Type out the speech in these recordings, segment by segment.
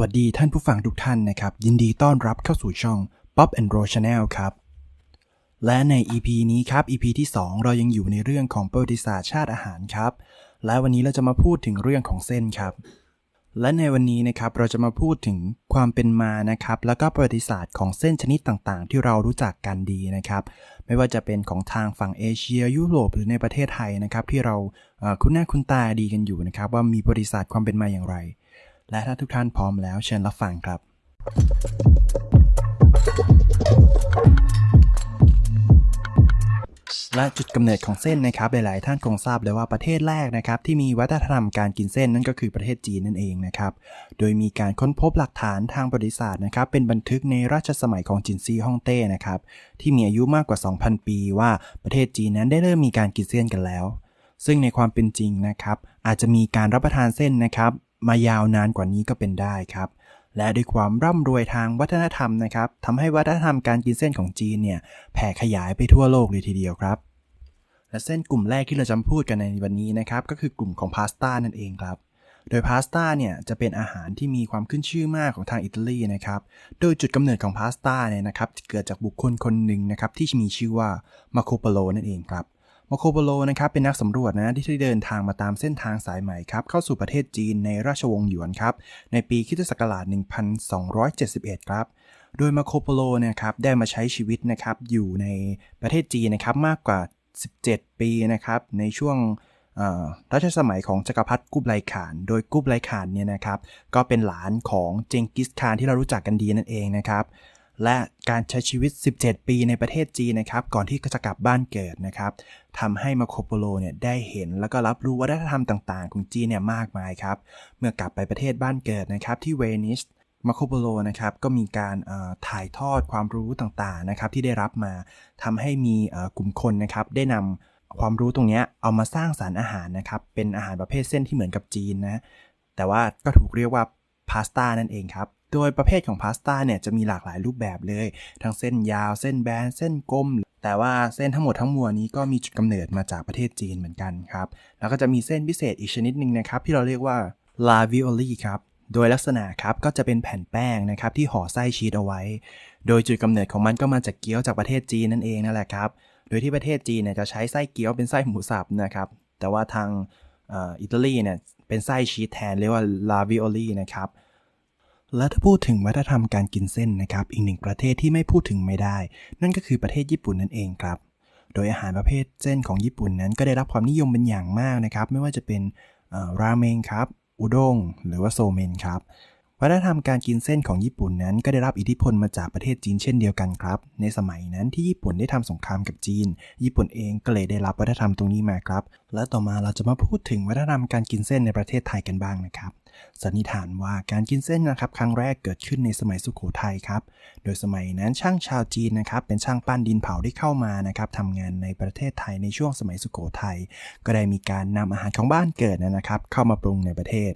วัสดีท่านผู้ฟังทุกท่านนะครับ ยินดีต้อนรับเข้าสู่ช่อง Pop and Roll Channel ครับ และใน EP นี้ครับ EP ที่ 2 เรายังอยู่ในเรื่องของประวัติศาสตร์ชาติอาหารครับ และวันนี้เราจะมาพูดถึงเรื่องของเส้นครับ และในวันนี้นะครับเราจะมาพูดถึงความเป็นมานะครับ แล้วก็ประวัติศาสตร์ของเส้นชนิดต่างๆ ที่เรารู้จักกันดีนะครับ ไม่ว่าจะเป็นของทางฝั่งเอเชียยุโรปหรือในประเทศไทยนะครับที่เราคุ้นหน้าคุ้นตาดีกันอยู่นะครับว่ามีประวัติศาสตร์ความเป็นมาอย่างไร และถ้าทุกท่านพร้อมแล้วเชิญรับฟังครับ และจุดกำเนิดของเส้นนะครับหลายๆ ท่านคงทราบเลยว่าประเทศแรกนะครับที่มีวัฒนธรรมการกินเส้นนั่นก็คือประเทศจีนนั่นเองนะครับ โดยมีการค้นพบหลักฐานทางประวัติศาสตร์นะครับเป็นบันทึกในราชสมัยของจินซีฮ่องเต้นะครับที่มีอายุมากกว่า 2,000 ปี ว่าประเทศจีนนั้นได้เริ่มมีการกินเส้นกันแล้วซึ่งในความเป็นจริงนะครับ อาจจะมีการรับประทานเส้นนะครับ มายาวนานกว่านี้ก็เป็นได้ครับ และด้วยความร่ำรวยทางวัฒนธรรมนะครับทำให้วัฒนธรรมการกินเส้นของจีนเนี่ยแผ่ขยายไปทั่วโลกเลยทีเดียวครับและเส้นกลุ่มแรกที่เราจะพูดกันในวันนี้นะครับก็คือกลุ่มของพาสต้านั่นเองครับ โดยพาสต้าเนี่ยจะเป็นอาหารที่มีความขึ้นชื่อมากของทางอิตาลีนะครับ โดยจุดกำเนิดของพาสต้าเนี่ยนะครับเกิดจากบุคคลคนหนึ่งนะครับที่มีชื่อว่ามาโคโปโลนั่นเองครับ มาโคโปโลนะครับเป็นนักสำรวจนะที่ได้เดินทางมาตามเส้นทางสายใหม่ครับเข้าสู่ประเทศจีนในราชวงศ์หยวนครับในปีคริสตศักราช 1271 ครับ โดยมาโคโปโลเนี่ยครับได้มาใช้ชีวิตนะครับอยู่ในประเทศจีนนะครับมากกว่า 17 ปีนะครับในช่วงรัชสมัยของจักรพรรดิกุบไลข่าน โดยกุบไลข่านเนี่ยนะครับก็เป็นหลานของเจงกิสข่านที่เรารู้จักกันดีนั่นเองนะครับ และการใช้ชีวิต 17 ปีในประเทศจีนนะครับ ก่อนที่จะกลับบ้านเกิดนะครับทำให้มาโคโปโลเนี่ยได้เห็นแล้วก็รับรู้วัฒนธรรมต่างๆ ของจีนเนี่ยมากมายครับ เมื่อกลับไปประเทศบ้านเกิดนะครับที่เวนิสมาโคโปโลนะครับก็มีการถ่ายทอดความรู้ต่างๆนะครับที่ได้รับมาทำให้มีกลุ่มคนนะครับได้นำความรู้ตรงเนี้ยเอามาสร้างสารรค์อาหารนะครับเป็นอาหารประเภทเส้นที่เหมือนกับจีนนะแต่ว่าก็ถูกเรียกว่าพาสต้านั่นเองครับ โดยประเภทของพาสต้าเนี่ยจะมีหลากหลายรูปแบบเลย ทั้งเส้นยาว เส้นแบน เส้นกลม แต่ว่าเส้นทั้งหมดทั้งมวลนี้ก็มีจุดกำเนิดมาจากประเทศจีนเหมือนกันครับ แล้วก็จะมีเส้นพิเศษอีกชนิดหนึ่งนะครับ ที่เราเรียกว่าลาวิโอลีครับโดยลักษณะครับก็จะเป็นแผ่นแป้งนะครับที่ห่อไส้ชีสเอาไว้ โดยจุดกำเนิดของมันก็มาจากเกี๊ยวจากประเทศจีนนั่นเองนั่นแหละครับ โดยที่ประเทศจีนเนี่ยจะใช้ไส้เกี๊ยวเป็นไส้หมูสับนะครับ แต่ว่าทางอิตาลีเนี่ยเป็นไส้ชีสแทนเรียกว่าลาวิโอลีนะครับ และถ้าพูดถึงวัฒนธรรมการกินเส้นนะครับ อีกหนึ่งประเทศที่ไม่พูดถึงไม่ได้ นั่นก็คือประเทศญี่ปุ่นนั่นเองครับ โดยอาหารประเภทเส้นของญี่ปุ่นนั้นก็ได้รับความนิยมเป็นอย่างมากนะครับ ไม่ว่าจะเป็นราเมงครับ อุด้งหรือว่าโซเมนครับ วัฒนธรรมการกินเส้นของญี่ปุ่นนั้นก็ได้รับอิทธิพลมาจากประเทศจีนเช่นเดียวกันครับ ในสมัยนั้นที่ญี่ปุ่นได้ทำสงครามกับจีน ญี่ปุ่นเองก็เลยได้รับวัฒนธรรมตรงนี้มาครับ และต่อมาเราจะมาพูดถึงวัฒนธรรมการกินเส้นในประเทศไทยกันบ้างนะครับ สันนิษฐานว่าการกินเส้นนะครับครั้งแรกเกิดขึ้นในสมัยสุโขทัยครับ โดยสมัยนั้นช่างชาวจีนนะครับเป็นช่างปั้นดินเผาที่เข้ามานะครับทำงานในประเทศไทยในช่วงสมัยสุโขทัย ก็ได้มีการนำอาหารของบ้านเกิดนะครับ เข้ามาปรุงในประเทศ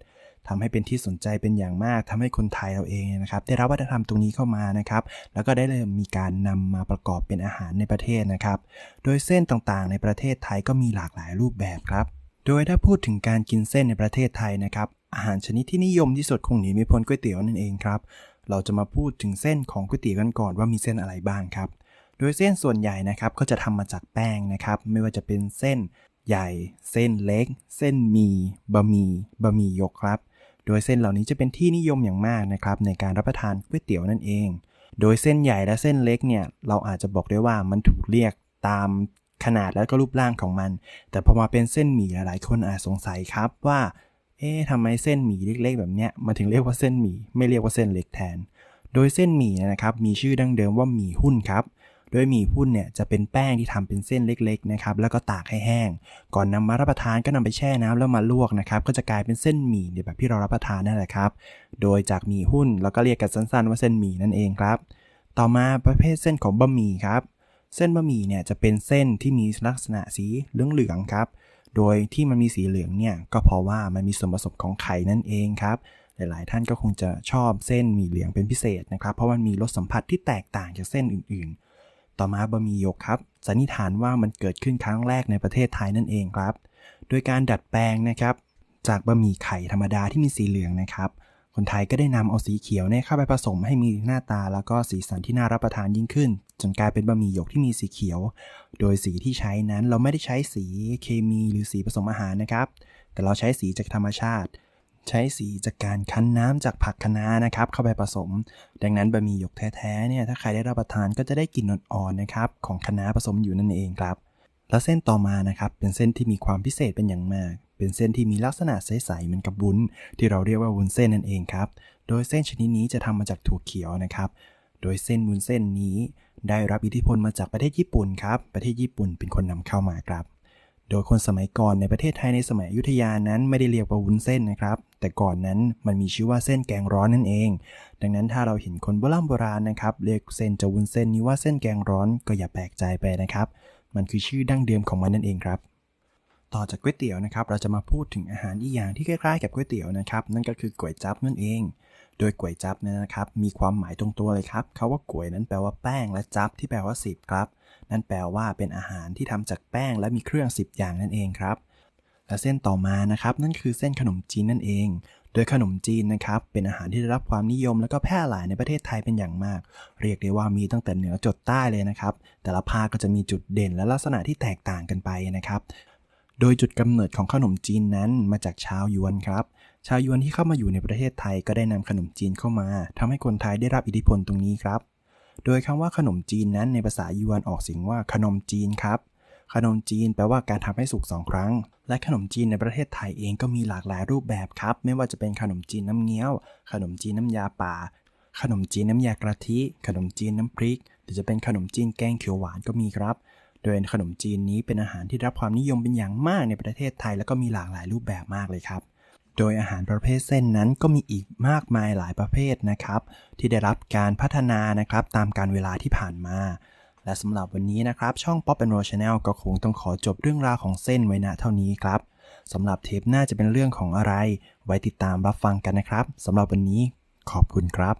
ทำให้เป็นที่สนใจเป็นอย่างมากทำให้คนไทยเราเองนะครับ ได้รับวัฒนธรรมตรงนี้เข้ามานะครับ แล้วก็ได้เริ่มมีการนำมาประกอบเป็นอาหารในประเทศนะครับ โดยเส้นต่างๆ ในประเทศไทยก็มีหลากหลายรูปแบบครับ โดยถ้าพูดถึงการกินเส้นในประเทศไทยนะครับ อาหารชนิดที่นิยมที่สุดคงหนีไม่พ้นก๋วยเตี๋ยวนั่นเองครับ เราจะมาพูดถึงเส้นของก๋วยเตี๋ยวกันก่อนว่ามีเส้นอะไรบ้างครับ โดยเส้นส่วนใหญ่นะครับก็จะทำมาจากแป้งนะครับ ไม่ว่าจะเป็นเส้นใหญ่ เส้นเล็ก เส้นมีบะหมี่บะหมี่ยกครับ โดยเส้นเหล่านี้จะเป็นที่นิยมอย่างมากนะครับในการรับประทานก๋วยเตี๋ยวนั่นเอง โดยเส้นใหญ่และเส้นเล็กเนี่ยเราอาจจะบอกได้ว่ามันถูกเรียกตามขนาดและก็รูปร่างของมัน แต่พอมาเป็นเส้นหมี่หลายๆคนอาจสงสัยครับว่า เอ๊ะทำไมเส้นหมี่เล็ก ๆ แบบเนี้ยมาถึงเรียกว่าเส้นหมี่ไม่เรียกว่าเส้นเล็กแทน โดยเส้นหมี่นะครับมีชื่อดั้งเดิมว่าหมี่หุ้นครับ โดยหมี่หุ้นเนี่ยจะเป็นแป้งที่ทำเป็นเส้นเล็กๆนะครับแล้วก็ตากให้แห้ง ก่อนนำมารับประทานก็นำไปแช่น้ำแล้วมาลวกนะครับก็จะกลายเป็นเส้นหมี่ในแบบที่เรารับประทานนั่นแหละครับ โดยจากหมี่หุ้นเราก็เรียกกันสั้นๆ ว่าเส้นหมี่นั่นเองครับ ต่อมาประเภทเส้นของบะหมี่ครับเส้นบะหมี่เนี่ยจะเป็นเส้นที่มีลักษณะสีเหลืองๆครับ โดยที่มันมีสีเหลืองเนี่ยก็เพราะว่ามันมีส่วนผสมของไข่นั่นเองครับ หลายๆ ท่านก็คงจะชอบเส้นหมี่เหลืองเป็นพิเศษนะครับ เพราะมันมีรสสัมผัสที่แตกต่างจากเส้นอื่นๆ ต่อมาบะหมี่หยกครับ สันนิษฐานว่ามันเกิดขึ้นครั้งแรกในประเทศไทยนั่นเองครับ โดยการดัดแปลงนะครับ จากบะหมี่ไข่ธรรมดาที่มีสีเหลืองนะครับ คนไทยก็ได้นำเอาสีเขียวเนี่ยเข้าไปผสมให้มีหน้าตาแล้วก็สีสันที่น่ารับประทานยิ่งขึ้น จนกลายเป็นบะหมี่หยกที่มีสีเขียว โดยสีที่ใช้นั้นเราไม่ได้ใช้สีเคมีหรือสีผสมอาหารนะครับ แต่เราใช้สีจากธรรมชาติ ใช้สีจากการคั้นน้ำจากผักคะน้านะครับ เข้าไปผสม ดังนั้นบะหมี่หยกแท้ๆเนี่ยถ้าใครได้รับประทานก็จะได้กลิ่นอ่อนๆนะครับของคะน้าผสมอยู่นั่นเองครับ แล้วเส้นต่อมานะครับเป็นเส้นที่มีความพิเศษเป็นอย่างมาก เป็นเส้นที่มีลักษณะใสๆเหมือนกับวุ้น ที่เราเรียกว่าวุ้นเส้นนั่นเองครับ โดยเส้นชนิดนี้จะทำมาจากถั่วเขียวนะครับ โดยเส้นวุ้นเส้นนี้ ได้รับอิทธิพลมาจากประเทศญี่ปุ่นครับประเทศญี่ปุ่นเป็นคนนำเข้ามาครับ โดยคนสมัยก่อนในประเทศไทยในสมัยอยุธยานั้นไม่ได้เรียกว่าวุ้นเส้นนะครับ แต่ก่อนนั้นมันมีชื่อว่าเส้นแกงร้อนนั่นเอง ดังนั้นถ้าเราเห็นคนโบราณโบราณนะครับเรียกเส้นจะวุ้นเส้นนี้ว่าเส้นแกงร้อนก็อย่าแปลกใจไปนะครับ มันคือชื่อดั้งเดิมของมันนั่นเองครับต่อจากก๋วยเตี๋ยวนะครับ เราจะมาพูดถึงอาหารอีกอย่างที่คล้ายๆกับก๋วยเตี๋ยวนะครับ นั่นก็คือก๋วยจั๊บนั่นเอง โดยก๋วยจับเนี่ยนะครับมีความหมายตรงตัวเลยครับคาว่าก๋วยนั้นแปลว่าแป้งและจับที่แปลว่าสิบครับนั่นแปลว่าเป็นอาหารที่ทำจากแป้งและมีเครื่อง 10 อย่างนั่นเองครับ และเส้นต่อมานะครับนั่นคือเส้นขนมจีนนั่นเอง โดยขนมจีนนะครับเป็นอาหารที่ได้รับความนิยมและก็แพร่หลายในประเทศไทยเป็นอย่างมาก เรียกได้ว่ามีตั้งแต่เหนือจดใต้เลยนะครับ แต่ละภาคก็จะมีจุดเด่นและลักษณะที่แตกต่างกันไปนะครับ โดยจุดกำเนิดของขนมจีนนั้นมาจากชาวยวนครับ ชาวยวนที่เข้ามาอยู่ในประเทศไทยก็ได้นำขนมจีนเข้ามาทำให้คนไทยได้รับอิทธิพลตรงนี้ครับ โดยคำว่าขนมจีนนั้นในภาษายวนออกเสียงว่าขนมจีนครับ ขนมจีนแปลว่าการทำให้สุกสองครั้ง และขนมจีนในประเทศไทยเองก็มีหลากหลายรูปแบบครับ ไม่ว่าจะเป็นขนมจีนน้ำเงี้ยว ขนมจีนน้ำยาป่า ขนมจีนน้ำยากระทิ ขนมจีนน้ำพริก หรือจะเป็นขนมจีนแกงเขียวหวานก็มีครับโดยขนมจีนนี้เป็นอาหารที่รับความนิยมเป็นอย่างมากในประเทศไทย แล้วก็มีหลากหลายรูปแบบมากเลยครับ โดยอาหารประเภทเส้นนั้นก็มีอีกมากมายหลายประเภทนะครับ ที่ได้รับการพัฒนานะครับตามการเวลาที่ผ่านมา และสำหรับวันนี้นะครับ ช่อง Pop and Roll Channel ก็คงต้องขอจบเรื่องราวของเส้นไว้ณเท่านี้ครับสำหรับเทปหน้าจะเป็นเรื่องของอะไร ไว้ติดตามรับฟังกันนะครับสำหรับวันนี้ขอบคุณครับ